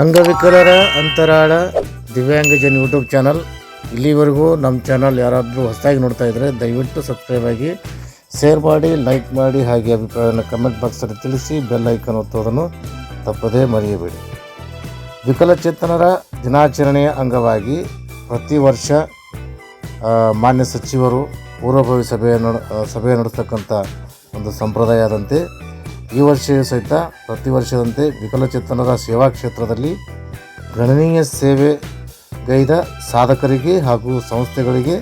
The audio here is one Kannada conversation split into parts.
ಅಂಗವಿಕಲರ ಅಂತರಾಳ ದಿವ್ಯಾಂಗ ಜನ ಯೂಟ್ಯೂಬ್ ಚಾನಲ್. ಇಲ್ಲಿವರೆಗೂ ನಮ್ಮ ಚಾನಲ್ ಯಾರಾದರೂ ಹೊಸದಾಗಿ ನೋಡ್ತಾ ಇದ್ದರೆ ದಯವಿಟ್ಟು ಸಬ್ಸ್ಕ್ರೈಬ್ ಆಗಿ, ಶೇರ್ ಮಾಡಿ, ಲೈಕ್ ಮಾಡಿ ಹಾಗೆ ಅಭಿಪ್ರಾಯವನ್ನು ಕಮೆಂಟ್ ಬಾಕ್ಸಲ್ಲಿ ತಿಳಿಸಿ ಬೆಲ್ ಐಕನ್ ಒತ್ತೋದನ್ನು ತಪ್ಪದೇ ಮರೆಯಬೇಡಿ. ವಿಕಲಚೇತನರ ದಿನಾಚರಣೆಯ ಅಂಗವಾಗಿ ಪ್ರತಿ ವರ್ಷ ಮಾನ್ಯ ಸಚಿವರು, ಪೂರ್ವಭಾವಿ ಸಭೆಯನ್ನು ಸಭೆ ನಡೆಸ್ತಕ್ಕಂಥ ಒಂದು ಸಂಪ್ರದಾಯದಂತೆ ಈ ವರ್ಷ ಸಹಿತ ಪ್ರತಿ ವರ್ಷದಂತೆ ವಿಕಲಚೇತನರ ಸೇವಾ ಕ್ಷೇತ್ರದಲ್ಲಿ ಗಣನೀಯ ಸೇವೆಗೈದ ಸಾಧಕರಿಗೆ ಹಾಗೂ ಸಂಸ್ಥೆಗಳಿಗೆ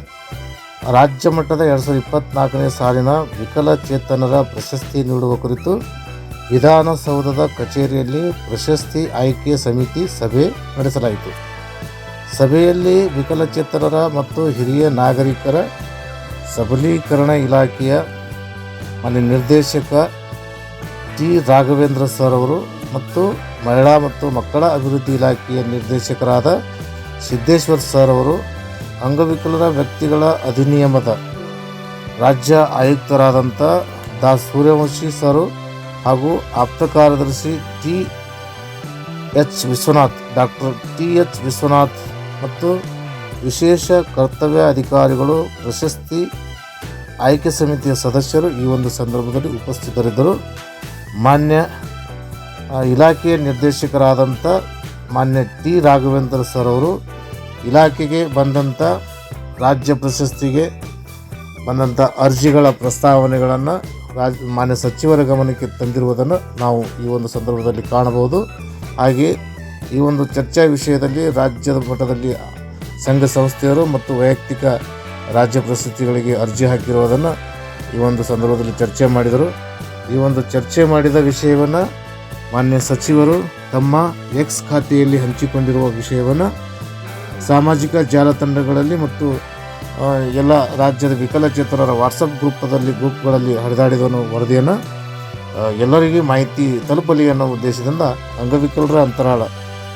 ರಾಜ್ಯ ಮಟ್ಟದ ಎರಡು ಸಾವಿರದ ಇಪ್ಪತ್ತ್ನಾಲ್ಕನೇ ಸಾಲಿನ ವಿಕಲಚೇತನರ ಪ್ರಶಸ್ತಿ ನೀಡುವ ಕುರಿತು ವಿಧಾನಸೌಧದ ಕಚೇರಿಯಲ್ಲಿ ಪ್ರಶಸ್ತಿ ಆಯ್ಕೆ ಸಮಿತಿ ಸಭೆ ನಡೆಸಲಾಯಿತು. ಸಭೆಯಲ್ಲಿ ವಿಕಲಚೇತನರ ಮತ್ತು ಹಿರಿಯ ನಾಗರಿಕರ ಸಬಲೀಕರಣ ಇಲಾಖೆಯ ಮಾನ್ಯ ನಿರ್ದೇಶಕ ಟಿ ರಾಘವೇಂದ್ರ ಸರ್ ಅವರು ಮತ್ತು ಮಹಿಳಾ ಮತ್ತು ಮಕ್ಕಳ ಅಭಿವೃದ್ಧಿ ಇಲಾಖೆಯ ನಿರ್ದೇಶಕರಾದ ಸಿದ್ದೇಶ್ವರ್ ಸರ್ ಅವರು ಅಂಗವಿಕಲರ ವ್ಯಕ್ತಿಗಳ ಅಧಿನಿಯಮದ ರಾಜ್ಯ ಆಯುಕ್ತರಾದಂಥ ದಾ ಸೂರ್ಯವಂಶಿ ಸರು ಹಾಗೂ ಆಪ್ತ ಕಾರ್ಯದರ್ಶಿ T H Vishwanath doctor T H Vishwanath ಮತ್ತು ವಿಶೇಷ ಕರ್ತವ್ಯ ಅಧಿಕಾರಿಗಳು, ಪ್ರಶಸ್ತಿ ಆಯ್ಕೆ ಸಮಿತಿಯ ಸದಸ್ಯರು ಈ ಒಂದು ಸಂದರ್ಭದಲ್ಲಿ ಉಪಸ್ಥಿತರಿದ್ದರು. ಮಾನ್ಯ ಇಲಾಖೆಯ ನಿರ್ದೇಶಕರಾದಂಥ ಮಾನ್ಯ ಟಿ. ರಾಘವೇಂದ್ರ ಸರ್ ಅವರು ಇಲಾಖೆಗೆ ಬಂದಂಥ ರಾಜ್ಯ ಪ್ರಶಸ್ತಿಗೆ ಬಂದಂಥ ಅರ್ಜಿಗಳ ಪ್ರಸ್ತಾವನೆಗಳನ್ನು ರಾಜ್, ಮಾನ್ಯ ಸಚಿವರ ಗಮನಕ್ಕೆ ತಂದಿರುವುದನ್ನು ನಾವು ಈ ಒಂದು ಸಂದರ್ಭದಲ್ಲಿ ಕಾಣಬಹುದು. ಹಾಗೆ ಈ ಒಂದು ಚರ್ಚಾ ವಿಷಯದಲ್ಲಿ ರಾಜ್ಯದ ಮಟ್ಟದಲ್ಲಿ ಸಂಘ ಸಂಸ್ಥೆಯರು ಮತ್ತು ವೈಯಕ್ತಿಕ ರಾಜ್ಯ ಪ್ರಶಸ್ತಿಗಳಿಗೆ ಅರ್ಜಿ ಹಾಕಿರುವುದನ್ನು ಈ ಒಂದು ಸಂದರ್ಭದಲ್ಲಿ ಚರ್ಚೆ ಮಾಡಿದರು. ಈ ಒಂದು ಚರ್ಚೆ ಮಾಡಿದ ವಿಷಯವನ್ನು ಮಾನ್ಯ ಸಚಿವರು ತಮ್ಮ ಎಕ್ಸ್ ಖಾತೆಯಲ್ಲಿ ಹಂಚಿಕೊಂಡಿರುವ ವಿಷಯವನ್ನು ಸಾಮಾಜಿಕ ಜಾಲತಾಣಗಳಲ್ಲಿ ಮತ್ತು ಎಲ್ಲ ರಾಜ್ಯದ ವಿಕಲಚೇತನರ ವಾಟ್ಸಪ್ ಗ್ರೂಪದಲ್ಲಿ ಗ್ರೂಪ್ಗಳಲ್ಲಿ ಹರಿದಾಡಿದನು ವರದಿಯನ್ನು ಎಲ್ಲರಿಗೂ ಮಾಹಿತಿ ತಲುಪಲಿ ಅನ್ನೋ ಉದ್ದೇಶದಿಂದ ಅಂಗವಿಕಲರ ಅಂತರಾಳ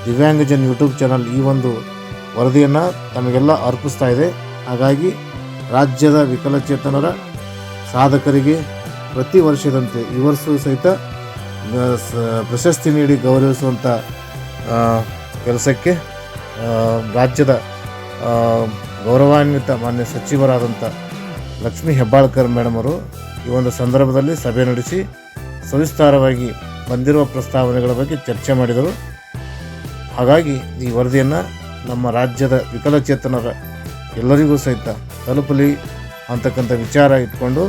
ದಿವ್ಯಾಂಗಜನ್ ಯೂಟ್ಯೂಬ್ ಚಾನಲ್ ಈ ಒಂದು ವರದಿಯನ್ನು ತಮಗೆಲ್ಲ ಅರ್ಪಿಸ್ತಾ ಇದೆ. ಹಾಗಾಗಿ ರಾಜ್ಯದ ವಿಕಲಚೇತನರ ಸಾಧಕರಿಗೆ ಪ್ರತಿ ವರ್ಷದಂತೆ ಈ ವರ್ಷವೂ ಸಹಿತ ಪ್ರಶಸ್ತಿ ನೀಡಿ ಗೌರವಿಸುವಂಥ ಕೆಲಸಕ್ಕೆ ರಾಜ್ಯದ ಗೌರವಾನ್ವಿತ ಮಾನ್ಯ ಸಚಿವರಾದಂಥ ಲಕ್ಷ್ಮೀ ಹೆಬ್ಬಾಳ್ಕರ್ ಮೇಡಮ್ ಅವರು ಈ ಒಂದು ಸಂದರ್ಭದಲ್ಲಿ ಸಭೆ ನಡೆಸಿ ಸವಿಸ್ತಾರವಾಗಿ ಬಂದಿರುವ ಪ್ರಸ್ತಾವನೆಗಳ ಬಗ್ಗೆ ಚರ್ಚೆ ಮಾಡಿದರು. ಹಾಗಾಗಿ ಈ ವರದಿಯನ್ನು ನಮ್ಮ ರಾಜ್ಯದ ವಿಕಲಚೇತನರ ಎಲ್ಲರಿಗೂ ಸಹಿತ ತಲುಪಲಿ ಅಂತಕ್ಕಂಥ ವಿಚಾರ ಇಟ್ಕೊಂಡು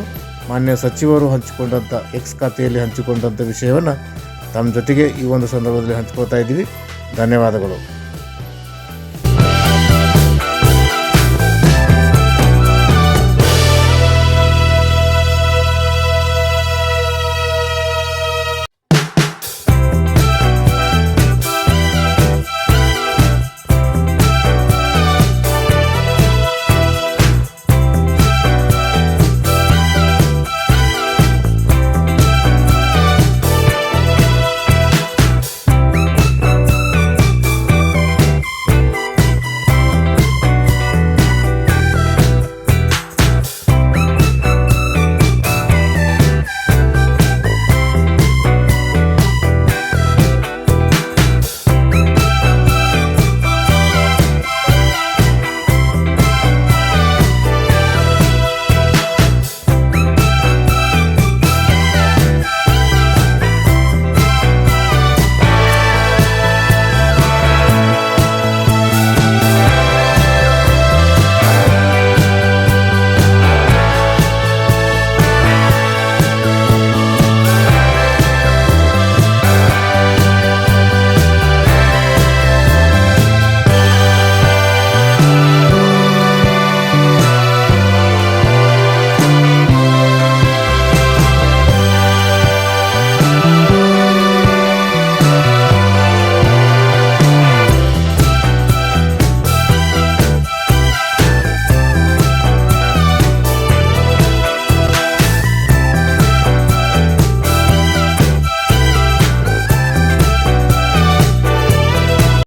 ಮಾನ್ಯ ಸಚಿವರು ಹಂಚಿಕೊಂಡಂಥ ಎಕ್ಸ್ ಖಾತೆಯಲ್ಲಿ ಹಂಚಿಕೊಂಡಂಥ ವಿಷಯವನ್ನು ತಮ್ಮ ಜೊತೆಗೆ ಈ ಒಂದು ಸಂದರ್ಭದಲ್ಲಿ ಹಂಚ್ಕೊಳ್ತಾ ಇದ್ದೀವಿ. ಧನ್ಯವಾದಗಳು.